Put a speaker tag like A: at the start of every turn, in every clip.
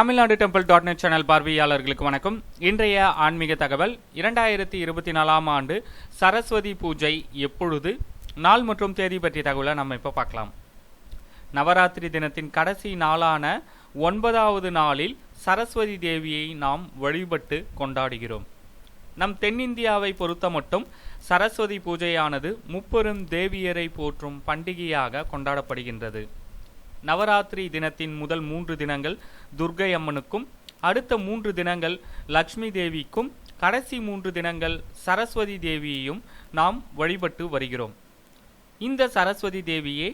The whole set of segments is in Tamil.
A: Tamil Nadu temple dot net channel பார்வையாளர்களுக்கு வணக்கம். இன்றைய ஆன்மீக தகவல் இரண்டாயிரத்தி இருபத்தி நாலாம் ஆண்டு சரஸ்வதி பூஜை எப்பொழுது நாள் மற்றும் தேதி பற்றிய தகவலை நம்ம இப்போ பார்க்கலாம். நவராத்திரி தினத்தின் கடைசி நாளான ஒன்பதாவது நாளில் சரஸ்வதி தேவியை நாம் வழிபட்டு கொண்டாடுகிறோம். நம் தென்னிந்தியாவை பொறுத்த மட்டும் சரஸ்வதி பூஜையானது முப்பெரும் தேவியரை போற்றும் பண்டிகையாக கொண்டாடப்படுகின்றது. நவராத்திரி தினத்தின் முதல் மூன்று தினங்கள் துர்க்கை அம்மனுக்கும் அடுத்த மூன்று தினங்கள் லக்ஷ்மி தேவிக்கும் கடைசி மூன்று தினங்கள் சரஸ்வதி தேவியையும் நாம் வழிபட்டு வருகிறோம். இந்த சரஸ்வதி தேவியே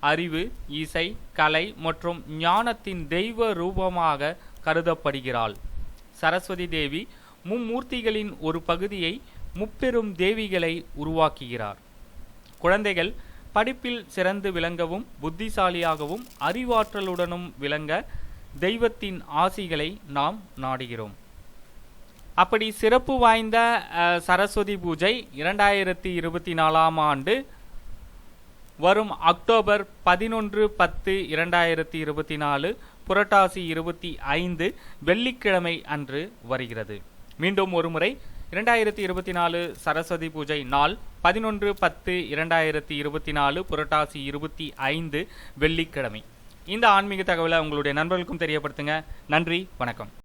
A: அறிவு இசை கலை மற்றும் ஞானத்தின் தெய்வ ரூபமாக கருதப்படுகிறாள். சரஸ்வதி தேவி மும்மூர்த்திகளின் ஒரு பகுதியை முப்பெரும் தேவிகளை உருவாக்குகிறார். குழந்தைகள் படிப்பில் சிறந்து விளங்கவும் புத்திசாலியாகவும் அறிவாற்றலுடனும் விளங்க தெய்வத்தின் ஆசிகளை நாம் நாடுகிறோம். அப்படி சிறப்பு வாய்ந்த அஹ், சரஸ்வதி பூஜை இரண்டாயிரத்தி இருபத்தி நாலாம் ஆண்டு வரும் அக்டோபர் பதினொன்று பத்து இரண்டாயிரத்தி இருபத்தி நாலு புரட்டாசி இருபத்தி ஐந்து வெள்ளிக்கிழமை அன்று வருகிறது. மீண்டும் ஒருமுறை இரண்டாயிரத்தி இருபத்தி நாலு சரஸ்வதி பூஜை நாள் பதினொன்று பத்து இரண்டாயிரத்தி இருபத்தி நாலு புரட்டாசி இருபத்தி ஐந்து வெள்ளிக்கிழமை. இந்த ஆன்மீக தகவலை உங்களுடைய நண்பர்களுக்கும் தெரியப்படுத்துங்க. நன்றி வணக்கம்.